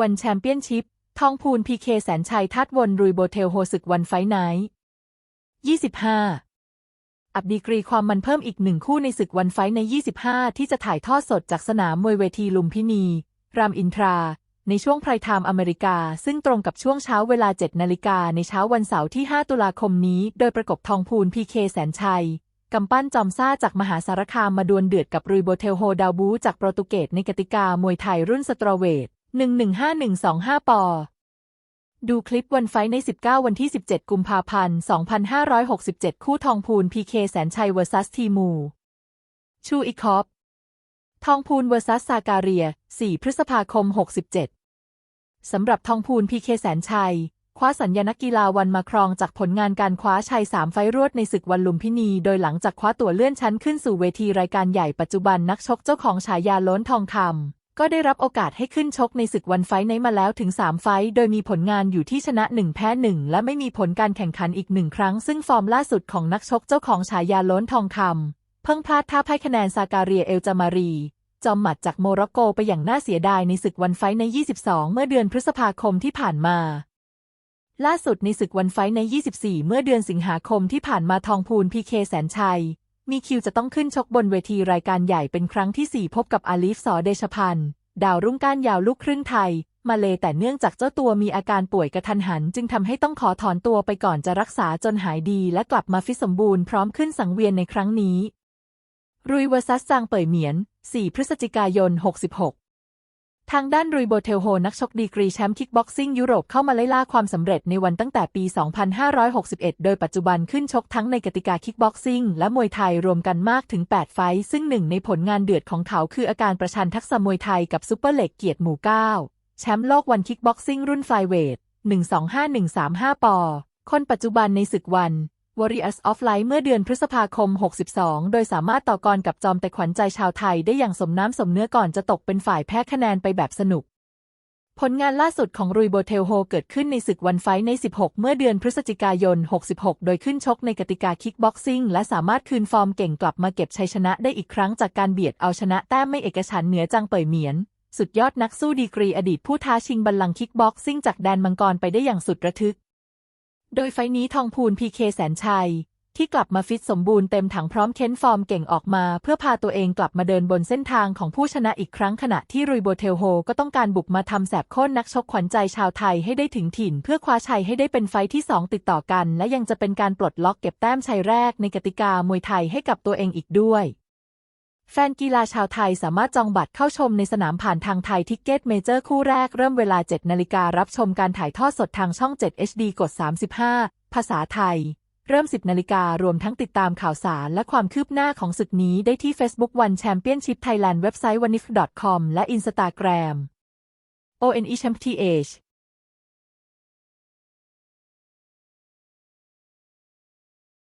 วันแชมเปี้ยนชิพทองพูนพีเคแสนชัยทัดวนรุยโบเทลโฮศึกวันไฟท์ไนท์25 อับดีกรีความมันเพิ่มอีกหนึ่งคู่ในศึกวันไฟใน 25 ที่จะถ่ายทอดสดจากสนามมวยเวทีลุมพินี รามอินทรา ในช่วงไพรไทม์อเมริกา ซึ่งตรงกับช่วงเช้าเวลา 7 นาฬิกาในเช้าวันเสาร์ที่ 5 ตุลาคมนี้ โดยประกบทองพูนพีเคแสนชัยกำปั้นจอมซ่าจากมหาสารคามมาดวลเดือดกับรุยโบเทลโฮดาวบูจากโปรตุเกสในกติกามวยไทยรุ่นสตรอเวท 115125 ปอ ดูคลิปวันไฟใน 19 วันที่ 17 กุมภาพันธ์ 2567 คู่ทองพูนพีเคแสนชัยเวอร์ซัสทีมู ชูอิคอป ทองพูนเวอร์ซัสซาการีย 4 พฤษภาคม 67 สำหรับทองพูนพีเคแสนชัย คว้าสัญญานักกีฬาวันมาครองจากผลงานการคว้าชัย 3 ไฟต์รวดในศึกวันลุมพินี โดยหลังจากคว้าตั๋วเลื่อนชั้นขึ้นสู่เวทีรายการใหญ่ปัจจุบันนักชกเจ้าของฉายาล้นทองคำ ก็ได้รับโอกาสให้ขึ้นชกในศึกวันไฟในมาแล้วถึง 3 ไฟโดยมีผลงานอยู่ที่ชนะ 1 แพ้ 1 และไม่มีผลการแข่งขันอีกหนึ่งครั้ง ซึ่งฟอร์มล่าสุดของนักชกเจ้าของฉายาล้นทองคำเพิ่งพลาดท่าพ่ายคะแนนซาการียเอลจามารี จอมหมัดจากโมร็อกโกไปอย่างน่าเสียดายในศึกวันไฟใน 22 เมื่อเดือนพฤษภาคมที่ผ่านมา ล่าสุดในศึกวันไฟใน 24 เมื่อเดือนสิงหาคมที่ผ่านมาทองพูนพีเคแสนชัย มีคิวจะต้องขึ้นชกบนเวทีรายการใหญ่เป็นครั้งที่ 4 พบกับอาลีฟสอเดชพันธ์ดาวรุ่งก้านยาวลูกครึ่งไทย มาเลแต่เนื่องจากเจ้าตัวมีอาการป่วยกระทันหัน จึงทำให้ต้องขอถอนตัวไปก่อนจะรักษาจนหายดี และกลับมาฟิตสมบูรณ์พร้อมขึ้นสังเวียนในครั้งนี้ รุยเวซัสจางเป่ยเหมียน 4 พฤศจิกายน 66 ทางด้านรุยโบเทลโฮนักชกดีกรีแชมป์คิกบ็อกซิ่งยุโรปเข้ามาไล่ล่าความสำเร็จในวันตั้งแต่ปี 2561 โดยปัจจุบันขึ้นชกทั้งในกติกาคิกบ็อกซิ่งและมวยไทยรวมกันมากถึง 8 ไฟท์ซึ่งหนึ่งในผลงานเดือดของเขาคืออาการประชันทักษะมวยไทยกับซุปเปอร์เล็กเกียรติหมู่ 9 แชมป์โลกวันคิกบ็อกซิ่งรุ่นไฟเวท 125135 ปอคนปัจจุบันในศึกวัน Warriors of Light เมื่อเดือนพฤษภาคม 62 โดยสามารถต่อกรกับจอมแต่ขวัญใจชาวไทยได้อย่างสมน้ำสมเนื้อก่อนจะตกเป็นฝ่ายแพ้คะแนนไปแบบสนุก ผลงานล่าสุดของรุยโบเทลโฮเกิดขึ้นในศึกวันไฟใน 16 เมื่อเดือนพฤศจิกายน 66 โดยขึ้นชกในกติกาคิกบ็อกซิ่งและสามารถคืนฟอร์มเก่งกลับมาเก็บชัยชนะได้อีกครั้งจากการเบียดเอาชนะแต้มไม่เอกฉันเหนือจังเป่ยเหมียนสุดยอดนักสู้ดีกรีอดีตผู้ท้าชิงบัลลังก์คิกบ็อกซิ่งจากแดนมังกรไปได้อย่างสุดระทึก โดยไฟนี้ทองพูนพีเคแสนชัย ที่กลับมาฟิตสมบูรณ์เต็มถังพร้อมเค้นฟอร์มเก่งออกมา เพื่อพาตัวเองกลับมาเดินบนเส้นทางของผู้ชนะอีกครั้งขณะที่รุยโบเทลโฮก็ต้องการบุกมาทำแสบโค่นนักชกขวัญใจชาวไทยให้ได้ถึงถิ่น เพื่อคว้าชัยให้ได้เป็นไฟท์ที่ 2 ติดต่อกัน และยังจะเป็นการปลดล็อกเก็บแต้มชัยแรกในกติกามวยไทยให้กับตัวเองอีกด้วย แฟนกีฬาชาวไทยสามารถจองบัตรเข้าชมในสนามผ่านทางไทยทิกเก็ตเมเจอร์คู่แรกเริ่มเวลา 7 นาฬิการับชมการถ่ายทอดสดทางช่อง 7 HD กด 35 ภาษาไทย เริ่ม 10 นาฬิการวมทั้งติดตามข่าวสารและความคืบหน้าของศึกนี้ได้ที่ Facebook One Championship Thailand เว็บไซต์ wanif.com และ Instagram ONE Champ TH